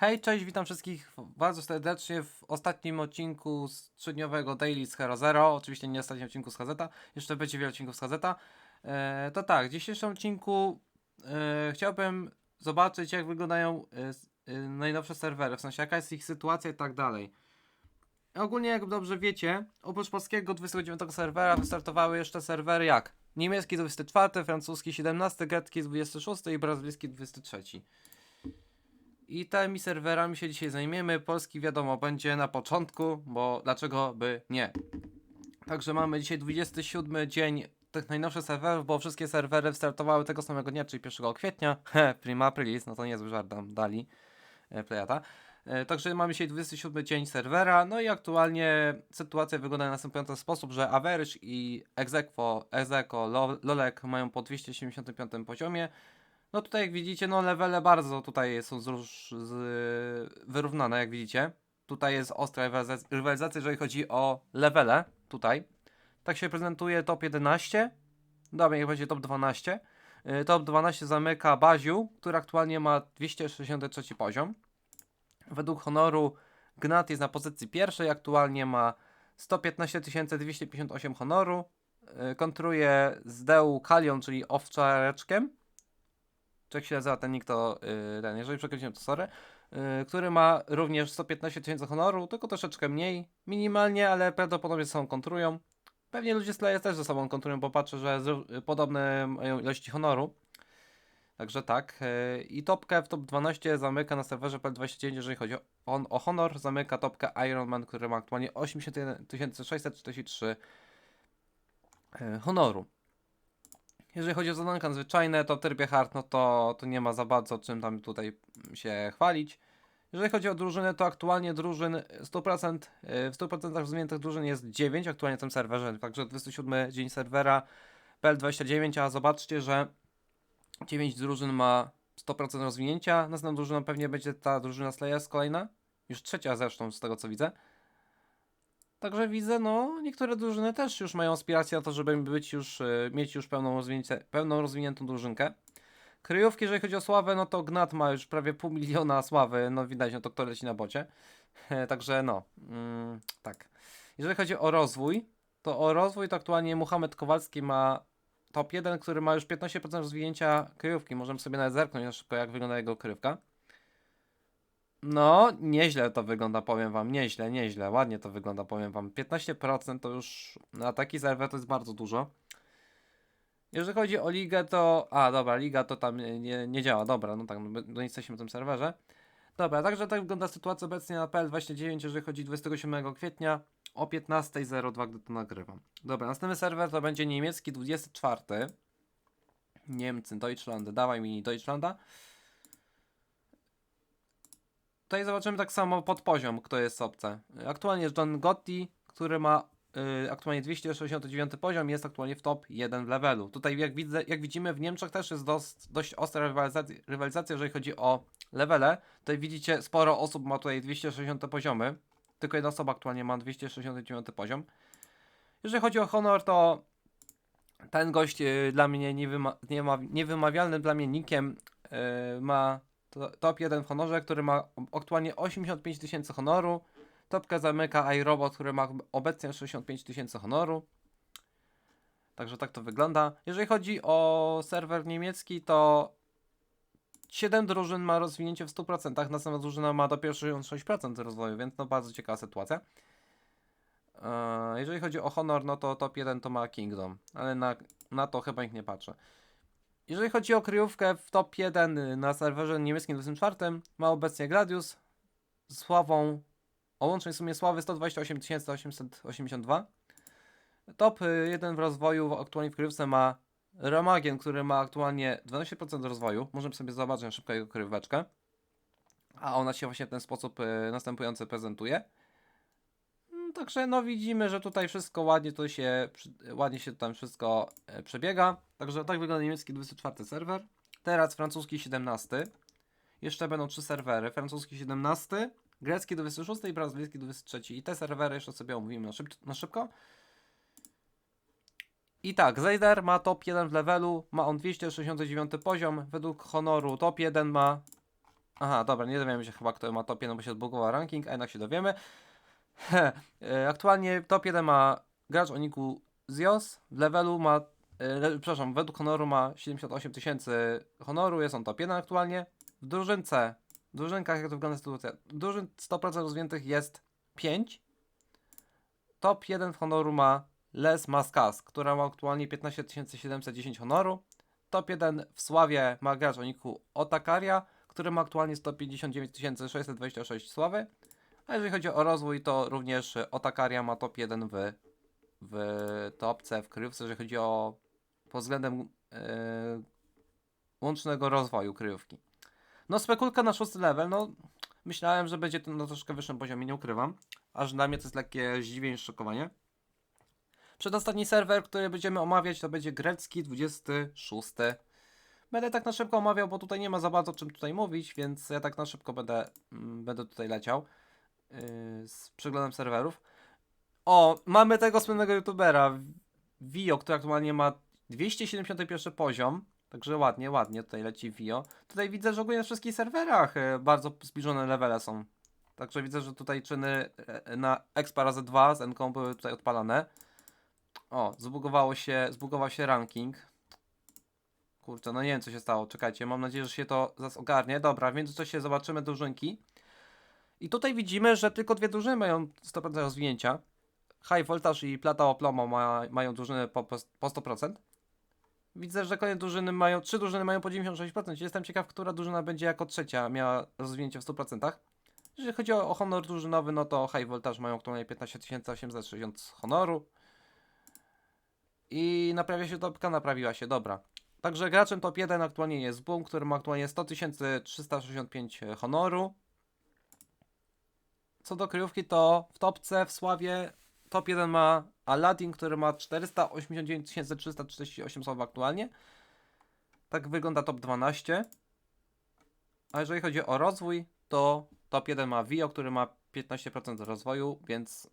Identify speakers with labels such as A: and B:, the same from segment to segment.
A: Hej, cześć, witam wszystkich bardzo serdecznie w ostatnim odcinku z trzydniowego Daily z Hero Zero. Oczywiście nie ostatnim odcinku z Hazeta, jeszcze będzie wiele odcinków z Hazeta. E, to tak, w dzisiejszym odcinku e, chciałbym zobaczyć, jak wyglądają e, e, najnowsze serwery, w sensie jaka jest ich sytuacja i tak dalej. Ogólnie, jak dobrze wiecie, oprócz polskiego 29 serwera wystartowały jeszcze serwery jak niemiecki 24, francuski 17, grecki 26 i brazylijski 23. I tymi serwerami się dzisiaj zajmiemy. Polski wiadomo będzie na początku, bo dlaczego by nie. Także mamy dzisiaj 27 dzień tych najnowszych serwerów, bo wszystkie serwery startowały tego samego dnia, czyli 1 kwietnia. He, prima aprilis, no to niezły żart dali e, Plejada. E, Także mamy dzisiaj 27 dzień serwera, no i aktualnie sytuacja wygląda w następujący sposób, że Average i Exequo, Execo, Lo- Lolek mają po 275 poziomie. No tutaj jak widzicie, no levele bardzo tutaj są zróż, z, wyrównane, jak widzicie. Tutaj jest ostra rywalizacja, jeżeli chodzi o levele, tutaj. Tak się prezentuje top 11. Dobra, niech będzie top 12. Y, Top 12 zamyka Baziu, który aktualnie ma 263 poziom. Według honoru Gnat jest na pozycji pierwszej, aktualnie ma 115 258 honoru. Y, Kontruje z Deu Kalion, czyli owczareczkiem. Jak się nazywa ten nick, to yy, ten, jeżeli przekroczyłem to sorry. Yy, który ma również 115 tysięcy honoru, tylko troszeczkę mniej, minimalnie, ale prawdopodobnie ze sobą kontrują. Pewnie ludzie z Slayer też ze sobą kontrują, bo patrzę, że podobne mają ilości honoru. Także tak. Yy, I topkę w top 12 zamyka na serwerze PL29, jeżeli chodzi o, on, o honor. Zamyka topkę Ironman, który ma aktualnie 81 643 yy, honoru. Jeżeli chodzi o zadanka nadzwyczajne, to w trybie hard, no to, to nie ma za bardzo czym tam tutaj się chwalić. Jeżeli chodzi o drużyny, to aktualnie drużyn 100%, yy, w 100% rozwiniętych drużyn jest 9 aktualnie w tym serwerze, także 27 dzień serwera PL29, a zobaczcie, że 9 drużyn ma 100% rozwinięcia. Następną drużyną pewnie będzie ta drużyna Slayers kolejna, już trzecia zresztą z tego co widzę. Także widzę, no, niektóre drużyny też już mają aspiracje na to, żeby być już, y, mieć już pełną, pełną rozwiniętą drużynkę. Kryjówki, jeżeli chodzi o sławę, no to Gnat ma już prawie pół miliona sławy, no widać, no to kto leci na bocie. Także no, mm, tak. Jeżeli chodzi o rozwój, to o rozwój to aktualnie Muhammad Kowalski ma top 1, który ma już 15% rozwinięcia kryjówki. Możemy sobie nawet zerknąć na szybko, jak wygląda jego kryjówka. No, nieźle to wygląda, powiem wam. Nieźle, nieźle. Ładnie to wygląda, powiem wam. 15% to już na taki serwer to jest bardzo dużo. Jeżeli chodzi o ligę, to. A, dobra, liga to tam nie, nie, działa. Dobra, no tak, no, no jesteśmy w tym serwerze. Dobra, także tak wygląda sytuacja obecnie na PL29, jeżeli chodzi 27 kwietnia o 15.02, gdy to nagrywam. Dobra, następny serwer to będzie niemiecki 24. Niemcy, Deutschland, dawaj mi Deutschlanda. Tutaj zobaczymy tak samo pod poziom, kto jest obce. Aktualnie jest John Gotti, który ma y, aktualnie 269 poziom, jest aktualnie w top 1 w levelu. Tutaj jak, widzę, jak widzimy w Niemczech też jest dość, dość ostra rywalizacja, rywalizacja, jeżeli chodzi o levele. Tutaj widzicie sporo osób ma tutaj 260 poziomy. Tylko jedna osoba aktualnie ma 269 poziom. Jeżeli chodzi o honor, to ten gość y, dla mnie niewyma, niema, niewymawialnym dla mnie nickiem y, ma to, top 1 w honorze, który ma aktualnie 85 tysięcy honoru. Topkę zamyka iRobot, który ma obecnie 65 tysięcy honoru. Także tak to wygląda. Jeżeli chodzi o serwer niemiecki, to 7 drużyn ma rozwinięcie w 100%, następna drużyna ma dopiero 66% rozwoju, więc no bardzo ciekawa sytuacja. Eee, Jeżeli chodzi o honor, no to top 1 to ma Kingdom, ale na, na to chyba nikt nie patrzy. Jeżeli chodzi o kryjówkę w top 1 na serwerze niemieckim 24, ma obecnie Gladius z sławą o łącznej sumie sławy 128 882. Top 1 w rozwoju aktualnie w kryjówce ma Romagien, który ma aktualnie 12% rozwoju. Możemy sobie zobaczyć na szybko jego kryjóweczkę. A ona się właśnie w ten sposób y, następujący prezentuje. Także no widzimy, że tutaj wszystko ładnie to się, ładnie się tam wszystko e, przebiega. Także tak wygląda niemiecki 24 serwer. Teraz francuski 17. Jeszcze będą trzy serwery. Francuski 17, grecki 26 i brazylijski 23. I te serwery jeszcze sobie omówimy na, szyb na szybko. I tak, Zayder ma top 1 w levelu, ma on 269 poziom. Według honoru top 1 ma Aha, dobra, nie dowiemy się chyba, kto ma top 1, bo się odbugował ranking, a jednak się dowiemy. E, Aktualnie top 1 ma gracz o niku Zios, w levelu ma, e, przepraszam, według honoru ma 78 tysięcy honoru, jest on top 1 aktualnie. W drużynce, w drużynkach jak to wygląda sytuacja, drużyn 100% rozwiniętych jest 5. Top 1 w honoru ma Les Maskas, która ma aktualnie 15 710 honoru. Top 1 w Sławie ma gracz o niku Otakaria, który ma aktualnie 159 626 sławy. A jeżeli chodzi o rozwój, to również Otakaria ma top 1 w, w topce, w kryjówce, jeżeli chodzi o pod względem yy, łącznego rozwoju kryjówki. No spekulka na szósty level, no myślałem, że będzie to na troszkę wyższym poziomie, nie ukrywam. Aż dla mnie to jest lekkie zdziwienie, szokowanie. Przedostatni serwer, który będziemy omawiać, to będzie grecki 26. Będę tak na szybko omawiał, bo tutaj nie ma za bardzo czym tutaj mówić, więc ja tak na szybko będę, mm, będę tutaj leciał z przeglądem serwerów. O, mamy tego słynnego youtubera Vio, który aktualnie ma 271 poziom. Także ładnie, ładnie tutaj leci Vio. Tutaj widzę, że ogólnie na wszystkich serwerach e, bardzo zbliżone levele są. Także widzę, że tutaj czyny e, na Expa razy 2 z NK były tutaj odpalane. O, zbugowało się, zbugował się ranking. Kurczę, no nie wiem co się stało, czekajcie, mam nadzieję, że się to zaraz ogarnie. Dobra, w międzyczasie zobaczymy drużynki. I tutaj widzimy, że tylko dwie drużyny mają 100% rozwinięcia. High Voltage i Plata Oplomo ma, mają drużyny po, po po 100%. Widzę, że kolejne drużyny mają, trzy drużyny mają po 96%. Jestem ciekaw, która drużyna będzie jako trzecia miała rozwinięcie w 100%. Jeżeli chodzi o, o honor drużynowy, no to High Voltage mają aktualnie 15 860 honoru. I naprawia się topka, naprawiła się, dobra. Także graczem top 1 aktualnie jest Boom, który ma aktualnie 100 365 honoru. Co do kryjówki, to w topce w Sławie top 1 ma Aladdin, który ma 489 348 sław aktualnie. Tak wygląda top 12. A jeżeli chodzi o rozwój, to top 1 ma Vio, który ma 15% rozwoju, więc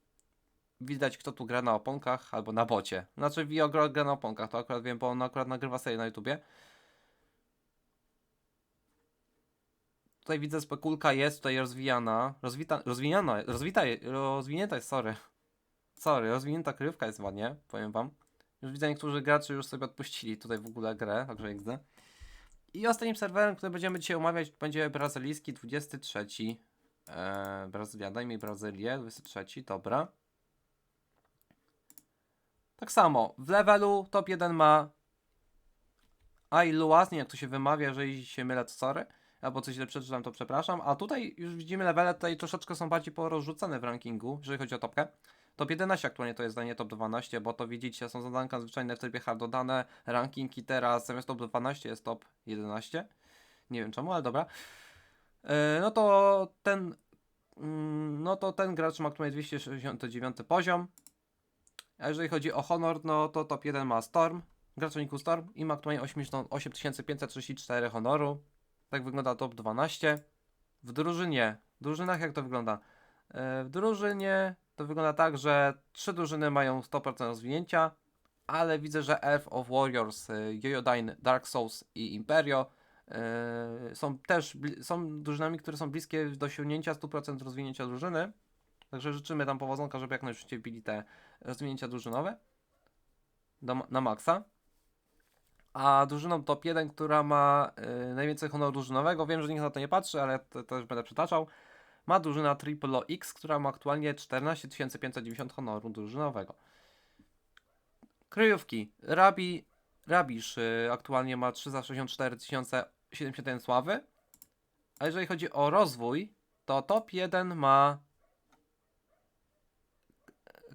A: widać kto tu gra na oponkach albo na bocie. Znaczy Vio gra, gra na oponkach, to akurat wiem, bo on akurat nagrywa serię na YouTubie. Tutaj widzę, spekulka jest tutaj rozwijana. Rozwita, rozwijana, rozwita, rozwinięta jest, sorry. Sorry, rozwinięta kryjówka jest ładnie, powiem wam. Już widzę, niektórzy gracze już sobie odpuścili tutaj w ogóle grę, także XD. I ostatnim serwerem, który będziemy dzisiaj omawiać, będzie brazylijski 23. Eee, Brazylia, daj mi Brazylię, 23, dobra. Tak samo, w levelu top 1 ma Ai Luas, nie jak to się wymawia, jeżeli się mylę, to sorry. Albo coś źle przeczytam, to przepraszam. A tutaj już widzimy levele, tutaj troszeczkę są bardziej porozrzucane w rankingu, jeżeli chodzi o topkę. Top 11 aktualnie to jest zdanie top 12, bo to widzicie, są zadanka zwyczajne w trybie hard dodane, ranking i teraz zamiast top 12 jest top 11. Nie wiem czemu, ale dobra. Yy, no to ten mm, no to ten gracz ma aktualnie 269 poziom. A jeżeli chodzi o honor, no to top 1 ma Storm, gracz o Storm i ma aktualnie 80 8534 honoru. Tak wygląda top 12. W drużynie, w drużynach jak to wygląda? E, W drużynie to wygląda tak, że trzy drużyny mają 100% rozwinięcia, ale widzę, że Elf of Warriors, e, Yoyodyne, Dark Souls i Imperio e, są też są drużynami, które są bliskie do osiągnięcia 100% rozwinięcia drużyny. Także życzymy tam powodzonka, żeby jak najszybciej bili te rozwinięcia drużynowe do, na maksa. A drużyną top 1, która ma y, najwięcej honoru drużynowego, wiem, że nikt na to nie patrzy, ale to, już będę przytaczał, ma drużyna Triple X, która ma aktualnie 14 590 honoru drużynowego. Kryjówki. Rabi, Rabisz y, aktualnie ma 364 071 sławy. A jeżeli chodzi o rozwój, to top 1 ma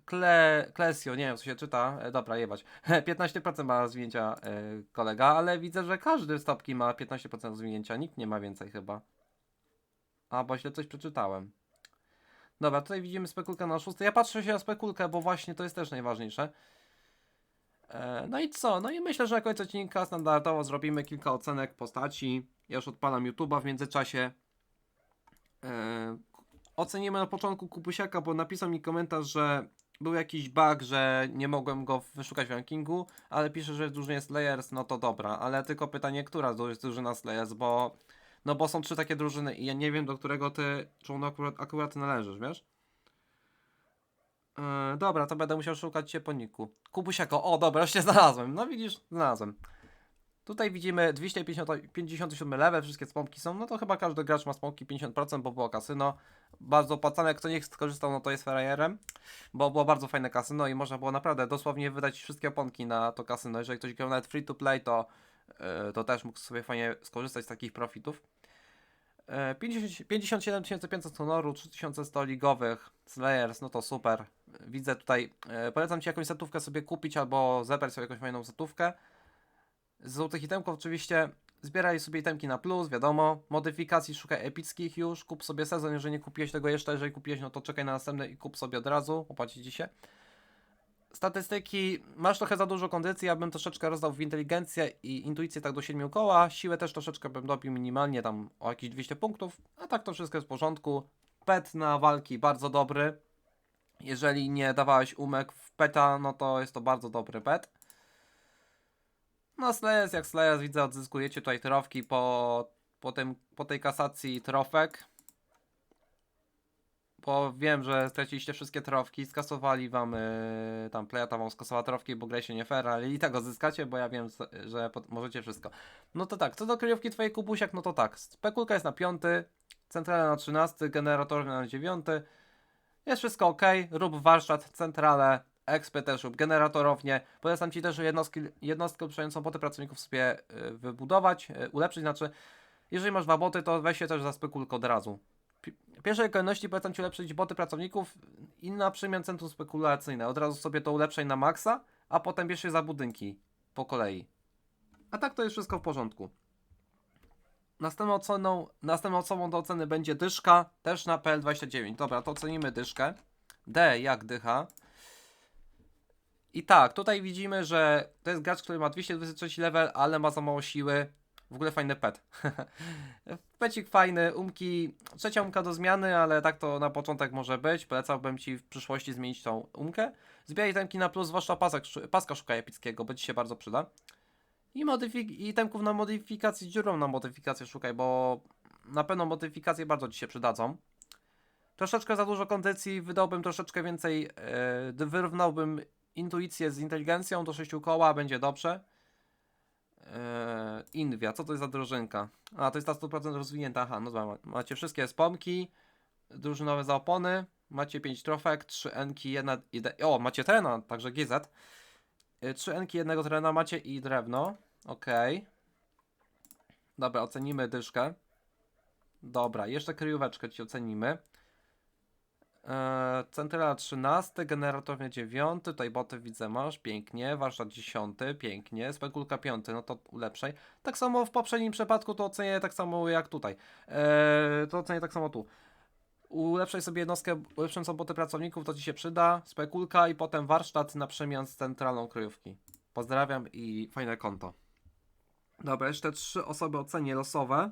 A: Kle, Klesio, nie wiem co się czyta, e, dobra, jebać. 15% ma rozwinięcia e, kolega, ale widzę, że każdy z topki ma 15% rozwinięcia, nikt nie ma więcej chyba. A, bo źle coś przeczytałem. Dobra, tutaj widzimy spekulkę na szóstej. Ja patrzę się na spekulkę, bo właśnie to jest też najważniejsze. E, no i co? No i myślę, że na końcu odcinka standardowo zrobimy kilka ocenek postaci. Ja już odpalam YouTube'a w międzyczasie. Ocenimy na początku Kupusiaka, bo napisał mi komentarz, że był jakiś bug, że nie mogłem go wyszukać w rankingu, ale pisze, że w drużynie Slayers, no to dobra, ale tylko pytanie, która jest drużyna Slayers, bo No bo są trzy takie drużyny i ja nie wiem do którego ty, czemu akurat, akurat należysz, wiesz? Yy, dobra, to będę musiał szukać cię po niku. Kubusiako, o dobra, już cię znalazłem. No widzisz, znalazłem. Tutaj widzimy 257 level, wszystkie spomki są, no to chyba każdy gracz ma spomki 50%, bo było kasyno. Bardzo opłacane, kto nie skorzystał, no to jest frajerem, bo było bardzo fajne kasyno i można było naprawdę dosłownie wydać wszystkie oponki na to kasyno. Jeżeli ktoś grał nawet free to play, to, yy, to też mógł sobie fajnie skorzystać z takich profitów. Yy, 50, 57 500 honoru, 3100 ligowych, Slayers, no to super. Widzę tutaj, yy, polecam Ci jakąś setówkę sobie kupić albo zebrać sobie jakąś fajną setówkę. Z złotych itemków oczywiście zbieraj sobie itemki na plus, wiadomo. Modyfikacji szukaj epickich już, kup sobie sezon, jeżeli nie kupiłeś tego jeszcze, jeżeli kupiłeś, no to czekaj na następny i kup sobie od razu, opłaci Ci się. Statystyki, masz trochę za dużo kondycji, ja bym troszeczkę rozdał w inteligencję i intuicję tak do 7 koła, siłę też troszeczkę bym dobił minimalnie tam o jakieś 200 punktów, a tak to wszystko jest w porządku. Pet na walki bardzo dobry, jeżeli nie dawałeś umek w peta, no to jest to bardzo dobry pet. No Slayers jak Slayers widzę odzyskujecie tutaj trofki po, po, tym, po tej kasacji trofek. Bo wiem, że straciliście wszystkie trofki, skasowali wam, yy, tam Playata wam skasowała trofki, bo graliście nie fair, ale i tak odzyskacie, bo ja wiem, że możecie wszystko. No to tak, co do kryjówki twojej kubusiak, no to tak, spekulka jest na piąty, centrala na 13, generator na 9, jest wszystko ok, rób warsztat, centralę, expy też rób, generatorownie. Polecam Ci też jednostki, jednostkę ulepszającą boty pracowników sobie y, wybudować, y, ulepszyć, znaczy jeżeli masz dwa boty, to weź się też za spekulkę od razu. W pierwszej kolejności polecam Ci ulepszyć boty pracowników i na przemian centrum spekulacyjne. Od razu sobie to ulepszaj na maksa, a potem bierz się za budynki po kolei. A tak to jest wszystko w porządku. Następną oceną, następną osobą do oceny będzie dyszka, też na PL29. Dobra, to ocenimy dyszkę. D jak dycha. I tak, tutaj widzimy, że to jest gracz, który ma 223 level, ale ma za mało siły. W ogóle fajny pet. Pecik fajny, umki, trzecia umka do zmiany, ale tak to na początek może być. Polecałbym Ci w przyszłości zmienić tą umkę. Zbieraj temki na plus, zwłaszcza pasek, paska szukaj epickiego, bo Ci się bardzo przyda. I, modyfik- i temków na modyfikację, dziurą na modyfikację szukaj, bo na pewno modyfikacje bardzo Ci się przydadzą. Troszeczkę za dużo kondycji, wydałbym troszeczkę więcej, yy, wyrównałbym intuicję z inteligencją do 6 koła, będzie dobrze. Eee, Inwia, co to jest za drużynka? A, to jest ta 100% rozwinięta. Aha, no dobra, macie wszystkie spomki, drużynowe zaopony, macie 5 trofek, 3 enki, jedna... Ide... O, macie trena, także GZ. 3 enki, jednego trena macie i drewno. Okej. Dobra, ocenimy dyszkę. Dobra, jeszcze kryjóweczkę ci ocenimy. Eee, Centrala 13, generatornie 9, tutaj boty widzę masz, pięknie, warsztat 10, pięknie, spekulka 5, no to ulepszaj. Tak samo w poprzednim przypadku to ocenię tak samo jak tutaj. Eee, to ocenię tak samo tu. Ulepszaj sobie jednostkę ulepszącą boty pracowników, to Ci się przyda, spekulka i potem warsztat na przemian z centralną kryjówki. Pozdrawiam i fajne konto. Dobra, jeszcze trzy osoby ocenię losowe.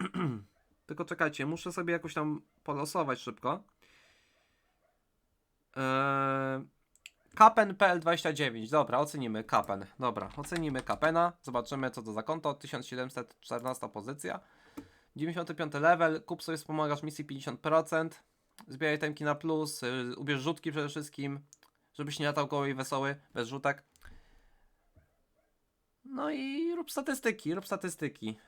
A: Tylko czekajcie, muszę sobie jakoś tam polosować szybko. Eee, Kapen PL29, dobra, ocenimy Kapen. Dobra, ocenimy Kapena, zobaczymy co to za konto. 1714 pozycja. 95 level, kup sobie wspomagasz misji 50%. Zbieraj temki na plus, yy, ubierz rzutki przede wszystkim, żebyś nie latał goły i wesoły, bez rzutek. No i rób statystyki, rób statystyki.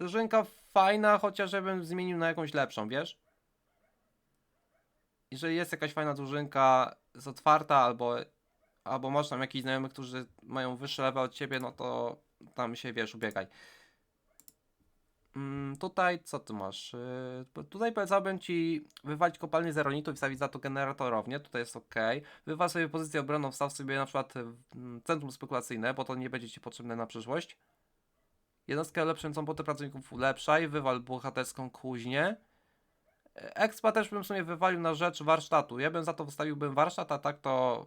A: Żynka fajna, chociaż ja bym zmienił na jakąś lepszą, wiesz? Jeżeli jest jakaś fajna drużynka, jest otwarta, albo, albo masz tam jakichś znajomych, którzy mają wyższy level od ciebie, no to tam się wiesz, ubiegaj. Mm, tutaj co ty masz? Yy, tutaj polecałbym ci wywalić kopalnię zeronitu i wstawić za to generatorownię. Tutaj jest ok. Wywal sobie pozycję obronną, wstaw sobie na przykład mm, centrum spekulacyjne, bo to nie będzie ci potrzebne na przyszłość. Jednostkę lepszą boty pracowników ulepszaj, wywal bohaterską kuźnię. Expa też bym sobie wywalił na rzecz warsztatu. Ja bym za to wystawiłbym warsztat, a tak to.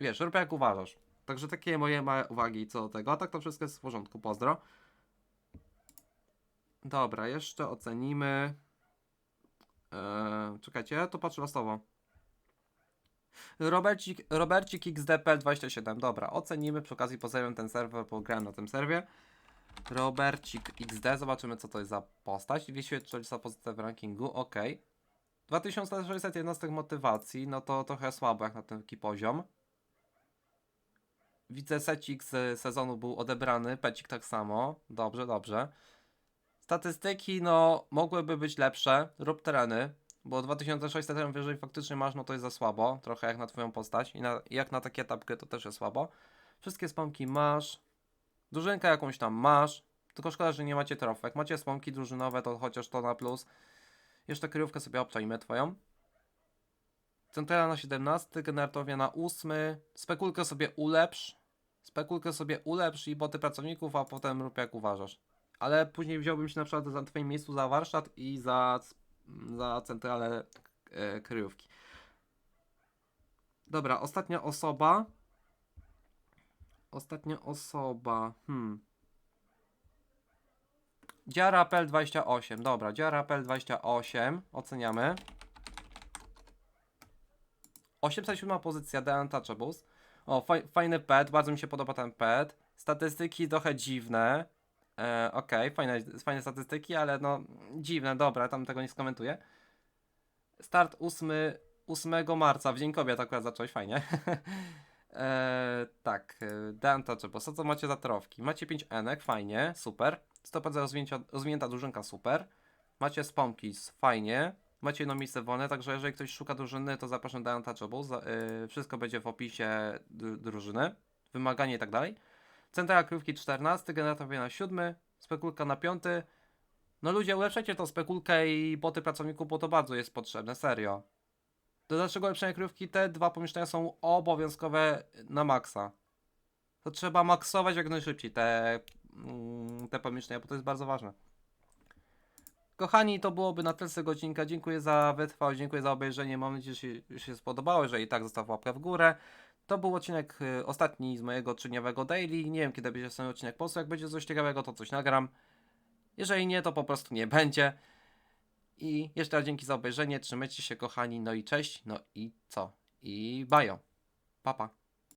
A: Wiesz, rób jak uważasz. Także takie moje małe uwagi co do tego. A tak to wszystko jest w porządku. Pozdro. Dobra, jeszcze ocenimy. Eee, czekajcie, ja to patrzę losowo. Robercik, Robercik XDPL27. Dobra, ocenimy. Przy okazji pozdrawiam ten serwer, bo grałem na tym serwie. Robercik XD, zobaczymy co to jest za postać. Wyświetlista pozycja w rankingu, ok. 2600 jednostek motywacji, no to trochę słabo jak na taki poziom. Widzę secik z sezonu był odebrany, pecik tak samo. Dobrze, dobrze. Statystyki, no, mogłyby być lepsze. Rób tereny, bo 2600 terenów, jeżeli faktycznie masz, no to jest za słabo. Trochę jak na twoją postać i na, jak na takie etapkę to też jest słabo. Wszystkie spamki masz. Drużynkę jakąś tam masz. Tylko szkoda, że nie macie trofek. Jak macie spamki drużynowe, to chociaż to na plus. Jeszcze kryjówkę sobie obczajmy twoją. Centrala na 17, generatowia na 8. Spekulkę sobie ulepsz. Spekulkę sobie ulepsz i boty pracowników, a potem rób jak uważasz. Ale później wziąłbym się na przykład za twoim miejscu za warsztat i za, za centralę e, kryjówki. Dobra, ostatnia osoba. Ostatnia osoba. Hmm. Dziara PL 28. Dobra, Dziara PL 28. Oceniamy. 807 pozycja The Untouchables. O, faj, fajny pet, bardzo mi się podoba ten pet. Statystyki trochę dziwne. E, Okej, fajne, fajne statystyki, ale no dziwne, dobra, tam tego nie skomentuję. Start 8, 8 marca, w Dzień Kobiet akurat zacząłeś, fajnie. e, tak, e, The Untouchables, co macie za trofki? Macie 5 enek, fajnie, super. 100% rozwinięcia, rozwinięta drużynka, super. Macie Spompkis, fajnie. Macie jedno miejsce wolne, także jeżeli ktoś szuka drużyny, to zapraszam do Untouchables. Yy, wszystko będzie w opisie dru- drużyny, wymaganie i tak dalej. Centra krówki 14, generator na 7, spekulka na 5. No ludzie, ulepszajcie tą spekulkę i boty pracowników, bo to bardzo jest potrzebne, serio. Do dalszego ulepszenia krówki te dwa pomieszczenia są obowiązkowe na maksa. To trzeba maksować jak najszybciej te, mm, te pomieszczenia, bo to jest bardzo ważne. Kochani, to byłoby na tyle z tego odcinka. Dziękuję za wytrwałość, dziękuję za obejrzenie. Mam nadzieję, że się, się spodobało. Jeżeli tak, zostaw łapkę w górę. To był odcinek y, ostatni z mojego trzydniowego daily. Nie wiem, kiedy będzie ten odcinek po. Jak będzie coś ciekawego, to coś nagram. Jeżeli nie, to po prostu nie będzie. I jeszcze raz dzięki za obejrzenie. Trzymajcie się, kochani. No i cześć. No i co? I bajo. Papa. Pa.